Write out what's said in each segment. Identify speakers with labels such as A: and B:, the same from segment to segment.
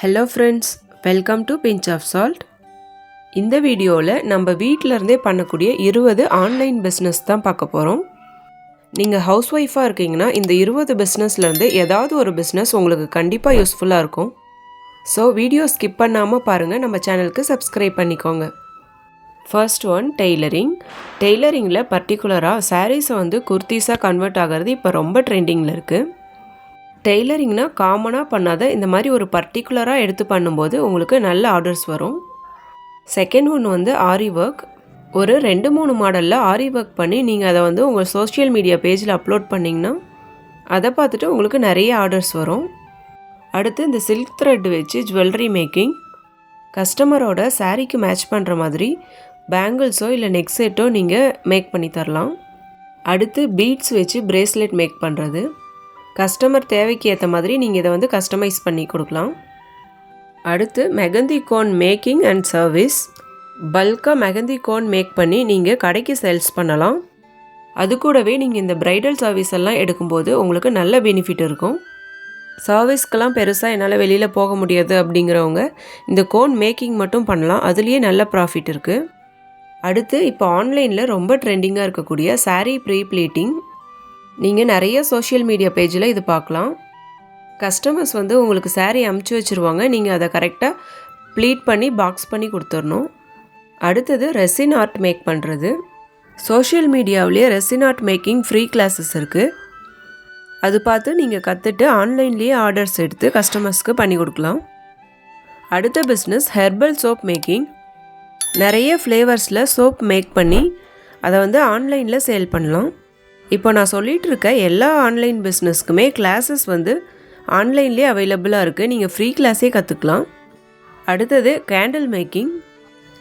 A: Hello friends welcome to pinch of salt இந்த வீடியோவில் நம்ம வீட்டிலருந்தே பண்ணக்கூடிய இருபது ஆன்லைன் பிஸ்னஸ் தான் பார்க்க போகிறோம் நீங்கள் ஹவுஸ் ஒய்ஃபாக இருக்கீங்கன்னா இந்த இருபது பிஸ்னஸ்லேருந்து ஏதாவது ஒரு பிஸ்னஸ் உங்களுக்கு கண்டிப்பாக யூஸ்ஃபுல்லாக இருக்கும். ஸோ வீடியோ ஸ்கிப் பண்ணாமல் பாருங்கள் நம்ம சேனலுக்கு சப்ஸ்கிரைப் பண்ணிக்கோங்க. ஃபர்ஸ்ட் ஒன் டெய்லரிங் டெய்லரிங்கில் பர்டிகுலராக சாரீஸை வந்து குர்த்தீஸாக கன்வெர்ட் ஆகிறது இப்போ ரொம்ப ட்ரெண்டிங்கில் இருக்குது டெய்லரிங்னா காமனாக பண்ணாத இந்த மாதிரி ஒரு பர்டிகுலராக எடுத்து பண்ணும்போது உங்களுக்கு நல்ல ஆர்டர்ஸ் வரும். செகண்ட் ஒன் வந்து ஆரி ஒர்க் ஒரு ரெண்டு மூணு மாடலில் ஆரி ஒர்க் பண்ணி நீங்கள் அதை வந்து உங்கள் சோஷியல் மீடியா பேஜில் அப்லோட் பண்ணிங்கன்னா அதை பார்த்துட்டு உங்களுக்கு நிறைய ஆர்டர்ஸ் வரும். அடுத்து இந்த சில்க் த்ரெட் வச்சு ஜுவல்லரி மேக்கிங் கஸ்டமரோட சாரீக்கு மேட்ச் பண்ணுற மாதிரி பேங்கிள்ஸோ இல்லை நெக் செட்டோ நீங்கள் மேக் பண்ணி தரலாம். அடுத்து பீட்ஸ் வச்சு பிரேஸ்லெட் மேக் பண்ணுறது கஸ்டமர் தேவைக்கு ஏற்ற மாதிரி நீங்கள் இதை வந்து கஸ்டமைஸ் பண்ணி கொடுக்கலாம். அடுத்து mehndi cone making and service பல்காக மெகந்தி கோன் மேக் பண்ணி நீங்கள் கடைக்கு சேல்ஸ் பண்ணலாம். அது கூடவே நீங்கள் இந்த ப்ரைடல் சர்வீஸ் எல்லாம் எடுக்கும்போது உங்களுக்கு நல்ல பெனிஃபிட் இருக்கும். சர்வீஸ்க்கெல்லாம் பெருசாக என்னால் வெளியில் போக முடியாது அப்படிங்கிறவங்க இந்த கோன் மேக்கிங் மட்டும் பண்ணலாம். அதுலேயே நல்ல ப்ராஃபிட் இருக்குது அடுத்து இப்போ ஆன்லைனில் ரொம்ப ட்ரெண்டிங்காக இருக்கக்கூடிய சாரீ ப்ரீ ப்ளீட்டிங் நீங்கள் நிறைய சோஷியல் மீடியா பேஜில் இது பார்க்கலாம். கஸ்டமர்ஸ் வந்து உங்களுக்கு சாரீ அமுச்சு வச்சுருவாங்க. நீங்கள் அதை கரெக்டாக ப்ளீட் பண்ணி பாக்ஸ் பண்ணி கொடுத்துடணும். அடுத்தது ரெசின் ஆர்ட் மேக் பண்ணுறது social மீடியாவிலேயே resin art making free classes இருக்குது அது பார்த்து நீங்கள் கற்றுட்டு ஆன்லைன்லேயே ஆர்டர்ஸ் எடுத்து கஸ்டமர்ஸ்க்கு பண்ணி கொடுக்கலாம். அடுத்த பிஸ்னஸ் ஹெர்பல் சோப் மேக்கிங் நிறைய ஃப்ளேவர்ஸில் சோப் மேக் பண்ணி அதை வந்து ஆன்லைனில் சேல் பண்ணலாம். இப்போ நான் சொல்லிகிட்டு இருக்க எல்லா ஆன்லைன் பிஸ்னஸ்க்குமே கிளாஸஸ் வந்து ஆன்லைன்லேயே அவைலபிளாக இருக்குது நீங்கள் ஃப்ரீ கிளாஸே கற்றுக்கலாம் அடுத்தது கேண்டில் மேக்கிங்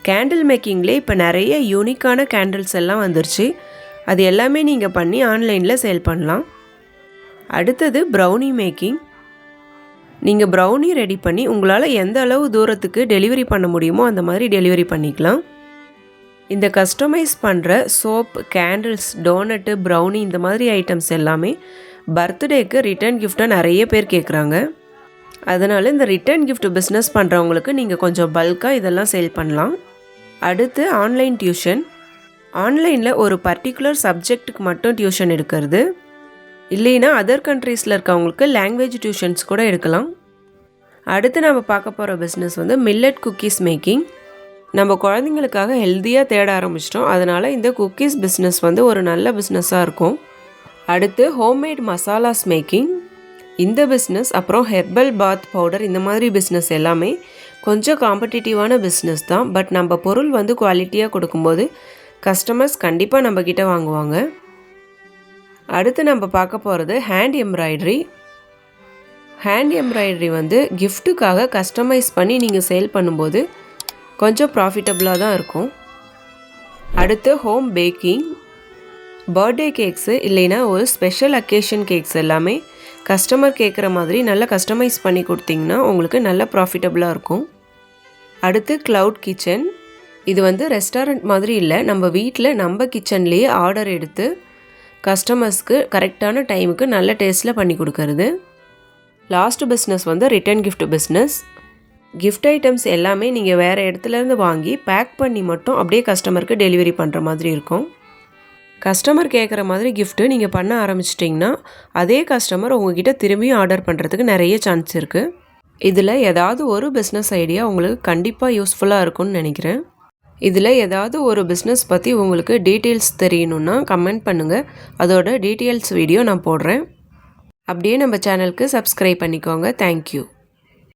A: கேண்டில் மேக்கிங்லேயே இப்போ நிறைய யூனிக்கான கேண்டில்ஸ் எல்லாம் வந்துருச்சு. அது எல்லாமே நீங்கள் பண்ணி ஆன்லைனில் சேல் பண்ணலாம். அடுத்தது ப்ரௌனி மேக்கிங் நீங்கள் ப்ரௌனி ரெடி பண்ணி உங்களால் எந்த அளவு தூரத்துக்கு டெலிவரி பண்ண முடியுமோ அந்த மாதிரி டெலிவரி பண்ணிக்கலாம். இந்த கஸ்டமைஸ் பண்ணுற சோப் கேண்டில்ஸ் டோனட்டு ப்ரௌனி இந்த மாதிரி ஐட்டம்ஸ் எல்லாமே பர்த்டேக்கு ரிட்டர்ன் கிஃப்ட்டாக நிறைய பேர் கேட்குறாங்க அதனால் இந்த ரிட்டர்ன் கிஃப்ட் பிஸ்னஸ் பண்ணுறவங்களுக்கு நீங்கள் கொஞ்சம் பல்காக இதெல்லாம் சேல் பண்ணலாம். அடுத்து ஆன்லைன் டியூஷன் ஆன்லைனில் ஒரு பர்டிகுலர் சப்ஜெக்ட்டுக்கு மட்டும் டியூஷன் எடுக்கிறது. இல்லைன்னா அதர் கண்ட்ரீஸில் இருக்கவங்களுக்கு லாங்குவேஜ் டியூஷன்ஸ் கூட எடுக்கலாம். அடுத்து நம்ம பார்க்க போகிற பிஸ்னஸ் வந்து மில்லட் குக்கீஸ் மேக்கிங் நம்ம குழந்தைங்களுக்காக ஹெல்த்தியாக தேட ஆரம்பிச்சிட்டோம். அதனால் இந்த குக்கீஸ் பிஸ்னஸ் வந்து ஒரு நல்ல பிஸ்னஸாக இருக்கும். அடுத்து ஹோம்மேட் மசாலாஸ் மேக்கிங் இந்த பிஸ்னஸ் அப்புறம் ஹெர்பல் பாத் பவுடர் இந்த மாதிரி பிஸ்னஸ் எல்லாமே கொஞ்சம் காம்படிட்டிவான பிஸ்னஸ் தான். பட் நம்ம பொருள் வந்து குவாலிட்டியாக கொடுக்கும்போது கஸ்டமர்ஸ் கண்டிப்பாக நம்மக்கிட்ட வாங்குவாங்க. அடுத்து நம்ம பார்க்க போகிறது ஹேண்ட் எம்ப்ராய்டரி ஹேண்ட் எம்ப்ராய்டரி வந்து கிஃப்ட்டுக்காக கஸ்டமைஸ் பண்ணி நீங்கள் சேல் பண்ணும்போது கொஞ்சம் ப்ராஃபிட்டபுளாக தான் இருக்கும். அடுத்து ஹோம் பேக்கிங் பர்த்டே கேக்ஸு இல்லைன்னா ஒரு ஸ்பெஷல் அக்கேஷன் கேக்ஸ் எல்லாமே கஸ்டமர் கேட்குற மாதிரி நல்லா கஸ்டமைஸ் பண்ணி கொடுத்தீங்கன்னா உங்களுக்கு நல்ல ப்ராஃபிட்டபுளாக இருக்கும். அடுத்து க்ளவுட் கிச்சன் இது வந்து ரெஸ்டாரண்ட் மாதிரி இல்லை நம்ம வீட்டில் நம்ம கிச்சன்லேயே ஆர்டர் எடுத்து கஸ்டமர்ஸ்க்கு கரெக்டான டைமுக்கு நல்ல டேஸ்ட்டில் பண்ணி கொடுக்கறது. லாஸ்ட் பிஸ்னஸ் வந்து return gift business gift items எல்லாமே நீங்கள் வேறு இடத்துலேருந்து வாங்கி பேக் பண்ணி மட்டும் அப்படியே கஸ்டமருக்கு டெலிவரி பண்ணுற மாதிரி இருக்கும். கஸ்டமர் கேட்குற மாதிரி கிஃப்ட்டு நீங்கள் பண்ண ஆரம்பிச்சிட்டிங்கன்னா அதே கஸ்டமர் உங்ககிட்ட திரும்பியும் ஆர்டர் பண்ணுறதுக்கு நிறைய சான்ஸ் இருக்குது இதில் ஏதாவது ஒரு பிஸ்னஸ் ஐடியா உங்களுக்கு கண்டிப்பாக யூஸ்ஃபுல்லாக இருக்கும்னு நினைக்கிறேன். இதில் ஏதாவது ஒரு பிஸ்னஸ் பற்றி உங்களுக்கு டீட்டெயில்ஸ் தெரியணுன்னா கமெண்ட் பண்ணுங்கள் அதோட டீட்டெயில்ஸ் வீடியோ நான் போடுறேன். அப்படியே நம்ம சேனலுக்கு சப்ஸ்கிரைப் பண்ணிக்கோங்க. தேங்க்யூ